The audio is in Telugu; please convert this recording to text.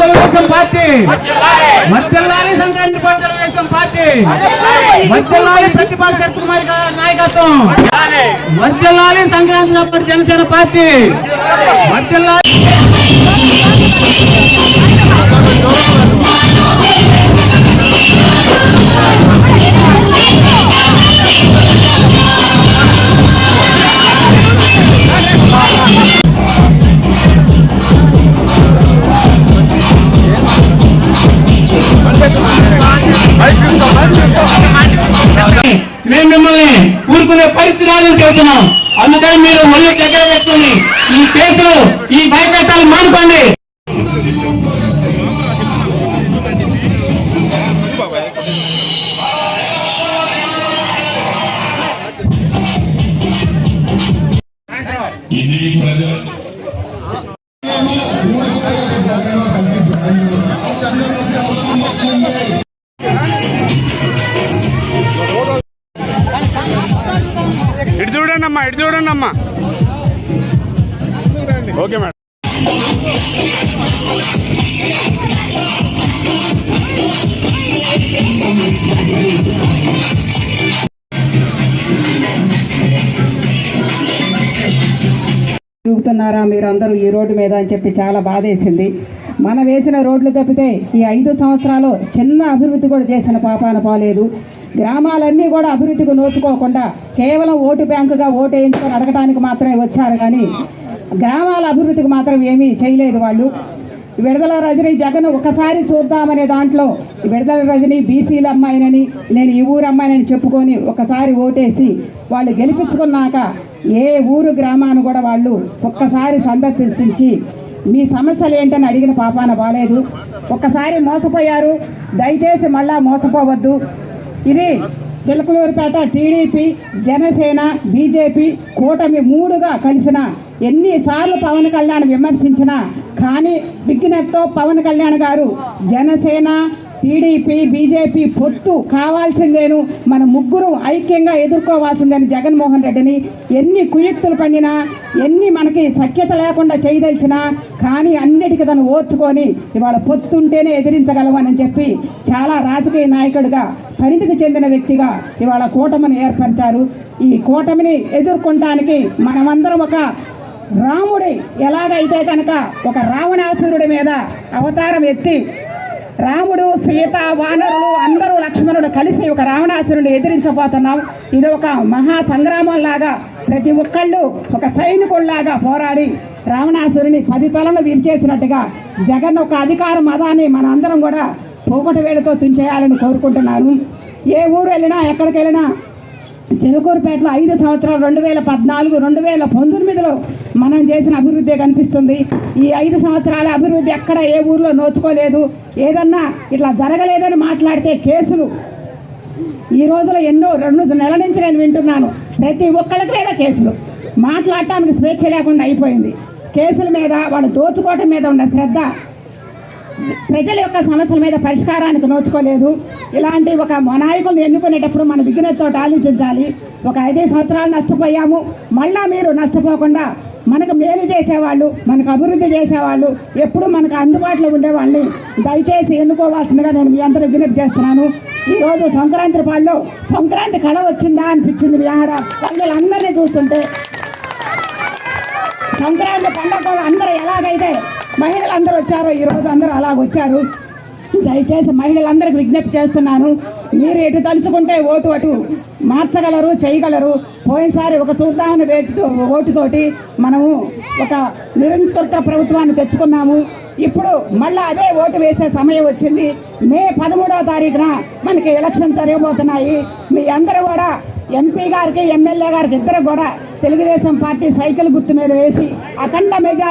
తెలుగుదేశం పార్టీ. సంక్రాంతి తెలుగుదేశం ప్రతిపాద నాయకత్వం. మధ్యలాలి సంక్రాంతి పార్టీ జనసేన పార్టీ. మధ్యలాలి మేము మిమ్మల్ని ఊరుకునే పరిస్థితి రాదని చెబుతున్నాం అందుకని మీరు ఒళ్ళు దగ్గర పెట్టుకుని ఈ కేసులు ఈ భయపెట్టాలు మానుకోండి ఇది ప్రజల చూడండి అమ్మా ఇటు చూడండి అమ్మా ఓకే మేడం. తిరుగుతున్నారా మీరందరూ ఈ రోడ్డు మీద అని చెప్పి చాలా బాధేసింది. మనం వేసిన రోడ్లు తప్పితే ఈ ఐదు సంవత్సరాలు చిన్న అభివృద్ధి కూడా చేసిన పాపాన పోలేదు. గ్రామాలన్నీ కూడా అభివృద్ధికి నోచుకోకుండా కేవలం ఓటు బ్యాంకుగా ఓటు వేయించుకొని అడగటానికి మాత్రమే వచ్చారు కానీ గ్రామాల అభివృద్ధికి మాత్రం ఏమీ చేయలేదు వాళ్ళు. విడుదల రజని జగన్ ఒకసారి చూద్దామనే దాంట్లో విడుదల రజని బీసీల అమ్మాయినని నేను ఈ ఊరు అమ్మాయినని చెప్పుకొని ఒకసారి ఓటేసి వాళ్ళు గెలిపించుకున్నాక ఏ ఊరు గ్రామాన్ని కూడా వాళ్ళు ఒక్కసారి సందర్శించి మీ సమస్యలు ఏంటని అడిగిన పాపాన బాలేదు. ఒక్కసారి మోసపోయారు. దయచేసి మళ్ళా మోసపోవద్దు. ఇది చిలకలూరుపేట టీడీపీ జనసేన బీజేపీ కూటమి మూడుగా కలిసిన ఎన్నిసార్లు పవన్ కళ్యాణ్ విమర్శించినా కానీ బిగ్గినెత్తో పవన్ కళ్యాణ్ గారు జనసేన టీడీపీ బీజేపీ పొత్తు కావాల్సిందేను మన ముగ్గురు ఐక్యంగా ఎదుర్కోవాల్సిందని జగన్మోహన్ రెడ్డిని ఎన్ని కుయుక్తులు పండినా ఎన్ని మనకి సఖ్యత లేకుండా చేయదలిచినా కానీ అన్నిటికీ తను ఓర్చుకొని ఇవాళ పొత్తుంటేనే ఎదిరించగలమని చెప్పి చాలా రాజకీయ నాయకుడిగా పరిణితికి చెందిన వ్యక్తిగా ఇవాళ కూటమిని ఏర్పరిచారు. ఈ కూటమిని ఎదుర్కొనడానికి మనమందరం ఒక రాముడి ఎలాగైతే కనుక ఒక రావణాసురుడి మీద అవతారం ఎత్తి రాముడు సీత వానరులు అందరూ లక్ష్మణుడు కలిసి ఒక రావణాసురుని ఎదిరించబోతున్నాం. ఇది ఒక మహా సంగ్రామం లాగా ప్రతి ఒక్కళ్ళు ఒక సైనికుల్లాగా పోరాడి రావణాసురుని పది తలను విరిచేసినట్టుగా జగన్ ఒక అధికార మదాన్ని మన అందరం కూడా పోకటి వేడితో తుంచేయాలని కోరుకుంటున్నాను. ఏ ఊరు వెళ్ళినా ఎక్కడికి వెళ్ళినా చిలుకూరుపేటలో ఐదు సంవత్సరాలు రెండు వేల పద్నాలుగు రెండు వేల పంతొమ్మిదిలో మనం చేసిన అభివృద్ధి కనిపిస్తుంది. ఈ ఐదు సంవత్సరాల అభివృద్ధి ఎక్కడ ఏ ఊర్లో నోచుకోలేదు. ఏదన్నా ఇట్లా జరగలేదని మాట్లాడితే కేసులు. ఈ రోజులో ఎన్నో రెండు నెలల నుంచి నేను వింటున్నాను. ప్రతి ఒక్కరికి లేదా కేసులు. మాట్లాడటానికి స్వేచ్ఛ లేకుండా అయిపోయింది. కేసుల మీద వాళ్ళు దోచుకోవటం మీద ఉన్న శ్రద్ధ ప్రజల యొక్క సమస్యల మీద పరిష్కారానికి నోచుకోలేదు. ఇలాంటి ఒక నాయకులను ఎన్నుకునేటప్పుడు మన విఘ్నతతో ఆలోచించాలి ఒక ఐదు సంవత్సరాలు నష్టపోయాము. మళ్ళా మీరు నష్టపోకుండా మనకు మేలు చేసేవాళ్ళు మనకు అభివృద్ధి చేసేవాళ్ళు ఎప్పుడు మనకు అందుబాటులో ఉండేవాళ్ళని దయచేసి ఎన్నుకోవాల్సిందిగా నేను మీ అందరూ విజ్ఞప్తి చేస్తున్నాను. ఈరోజు సంక్రాంతి పాళ్ళు సంక్రాంతి కళ వచ్చిందా అనిపించింది మీ ఆడ? పల్లెలందరినీ చూస్తుంటే సంక్రాంతి పండుగ అందరూ ఎలాగైతే మహిళలు వచ్చారు వచ్చారో ఈ రోజు అందరూ అలాగ వచ్చారు. దయచేసి మహిళలందరికీ విజ్ఞప్తి చేస్తున్నాను. మీరు ఎటు తలుచుకుంటే ఓటు అటు మార్చగలరు చేయగలరు. పోయినసారి ఒక చూద్దామని వేటుతో ఓటుతోటి మనము ఒక నిరంతర ప్రభుత్వాన్ని తెచ్చుకున్నాము. ఇప్పుడు మళ్ళీ అదే ఓటు వేసే సమయం వచ్చింది. మే పదమూడవ తారీఖున మనకి ఎలక్షన్ జరగబోతున్నాయి. మీ అందరూ కూడా ఎంపీ గారికి ఎమ్మెల్యే గారికి ఇద్దరు కూడా తెలుగుదేశం పార్టీ సైకిల్ గుర్తు మీద వేసి అఖండ మెజార్టీ